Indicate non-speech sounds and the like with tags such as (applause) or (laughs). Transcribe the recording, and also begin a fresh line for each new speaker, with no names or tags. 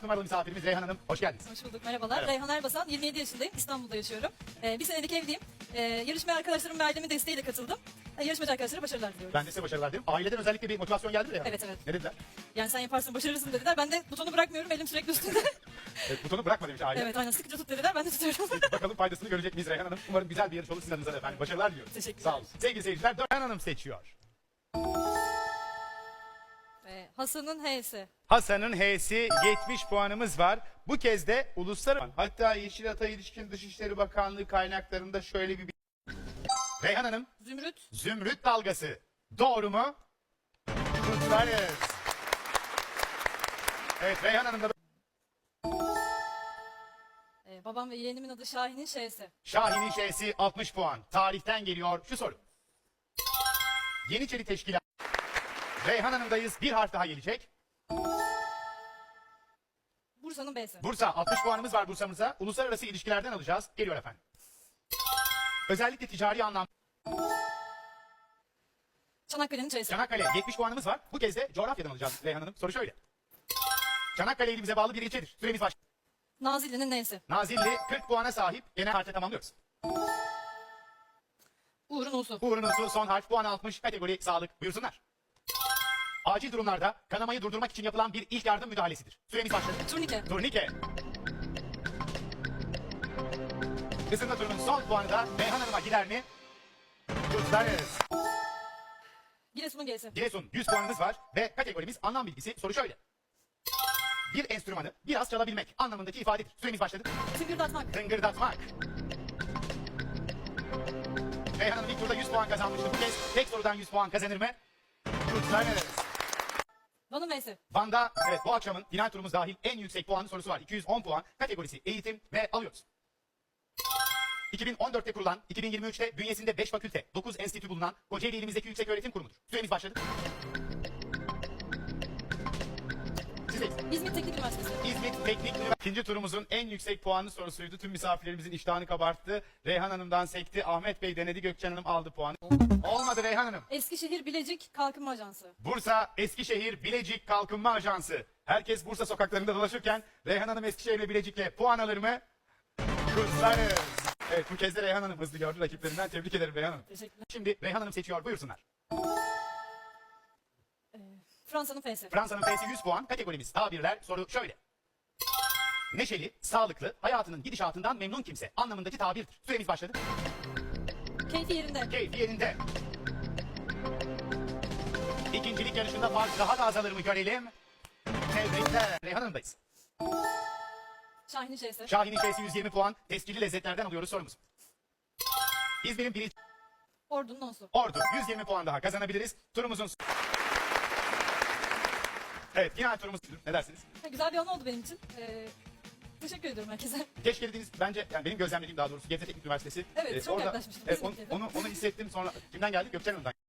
4 numaralı misafirimiz Reyhan Hanım. Hoş geldiniz.
Hoş bulduk, merhabalar.
Merhaba.
Reyhan Erbasan, 27 yaşındayım, İstanbul'da yaşıyorum. Ee, bir senelik evliyim. Ee, yarışmaya arkadaşlarım ve ailemin desteğiyle katıldım. Ee, yarışmacı arkadaşlara başarılar diliyorum.
Ben de size başarılar dilerim. Aileden özellikle bir motivasyon geldi mi Reyhan?
Evet, evet.
Ne dediler?
Yani sen yaparsın, başarırsın dediler. Ben de butonu bırakmıyorum, elim sürekli üstünde. (laughs)
Evet, butonu bırakma demiş aile.
evet, aynen sıkıca tut dediler, ben de tutuyorum.
Bakalım faydasını görecek miyiz Reyhan Hanım? Umarım güzel bir yarış olur sizin adınıza da efendim. Başarılar diliyoruz.
Teşekkürler.
Sağ olun. Sevgili seyirciler Reyhan Hanım seçiyor.
Hasan'ın H'si.
Hasan'ın H'si 70 puanımız var. Bu kez de uluslararası... Hatta Yeşil Ata İlişkin Dışişleri Bakanlığı kaynaklarında şöyle bir... Reyhan Hanım,
Zümrüt.
Zümrüt dalgası. Doğru mu? Kutlarız. Evet Reyhan Hanım da
Ee, babam ve yeğenimin adı Şahin'in Ş'si.
Şahin'in Ş'si 60 puan. Tarihten geliyor şu soru. Yeniçeri Teşkilatı. Reyhan Hanım'dayız. Bir harf daha gelecek.
Bursa'nın B'si.
Bursa 60 puanımız var Bursa'mıza. Uluslararası ilişkilerden alacağız. Geliyor efendim. Özellikle ticari anlamda
Çanakkale'nin Ç'si.
Çanakkale 70 puanımız var. Bu kez de coğrafyadan alacağız Reyhan Hanım. Soru şöyle. Çanakkale ilimize bağlı bir ilçedir. Süremiz baş.
Nazilli'nin N'si.
Nazilli 40 puana sahip. Genel harfle tamamlıyoruz.
Uğur'un U'su.
Uğur'un usu son harf puan 60 kategori sağlık buyursunlar. Acil durumlarda kanamayı durdurmak için yapılan bir ilk yardım müdahalesidir. Süremiz başladı.
Turnike.
Turnike. Kısımda turunun son puanı da Reyhan Hanım'a gider mi? Kutlarız.
Giresun'un G'si.
Giresun 100 puanımız var ve kategorimiz anlam bilgisi. Soru şöyle. Bir enstrümanı biraz çalabilmek anlamındaki ifadedir. Süremiz başladı.
Tıngırdatmak.
Tıngırdatmak. Reyhan Hanım ilk turda 100 puan kazanmıştı. Bu kez tek sorudan 100 puan kazanır mı? Kutlarız.
Van'ın V'si.
Van'da evet bu akşamın final turumuz dahil en yüksek puanlı sorusu var. 210 puan kategorisi eğitim ve alıyoruz. 2014'te kurulan, 2023'te bünyesinde 5 fakülte, 9 enstitü bulunan Kocaeli ilimizdeki yüksek öğretim kurumudur. Süremiz başladı.
İzmir Teknik Üniversitesi.
İzmit Teknik Üniversitesi. İkinci turumuzun en yüksek puanlı sorusuydu. Tüm misafirlerimizin iştahını kabarttı. Reyhan Hanım'dan sekti. Ahmet Bey denedi. Gökçen Hanım aldı puanı. Olmadı Reyhan Hanım.
Eskişehir Bilecik Kalkınma Ajansı.
Bursa, Eskişehir, Bilecik Kalkınma Ajansı. Herkes Bursa sokaklarında dolaşırken Reyhan Hanım Eskişehir ve Bilecik'le puan alır mı? Kutlarız. Evet bu kez de Reyhan Hanım hızlı gördü rakiplerinden. Tebrik ederim Reyhan Hanım.
Teşekkürler.
Şimdi Reyhan Hanım seçiyor. Buyursunlar.
Fransa'nın F'si.
Fransa'nın F'si 100 puan. Kategorimiz tabirler. Soru şöyle. Neşeli, sağlıklı, hayatının gidişatından memnun kimse anlamındaki tabirdir. Süremiz başladı.
Keyfi yerinde.
Keyfi yerinde. İkincilik yarışında fark daha da azalır mı görelim. Tebrikler. Reyhan Hanım'dayız.
Şahin'in Ş'si.
Şahin'in F'si 120 puan. Tescilli lezzetlerden alıyoruz sorumuz. İzmir'in birinci
Ordu'nun O'su.
Ordu 120 puan daha kazanabiliriz. Turumuzun... Evet final turumuz. Ne dersiniz?
Güzel bir an oldu benim için. Ee, teşekkür ediyorum herkese. (laughs)
Keşke dediğiniz bence yani benim gözlemlediğim daha doğrusu Gebze Teknik Üniversitesi.
Evet, çok yaklaşmışım.
Evet, onu,
Kesinlikle.
onu, onu hissettim sonra kimden geldi? Gökçen Hanım'dan.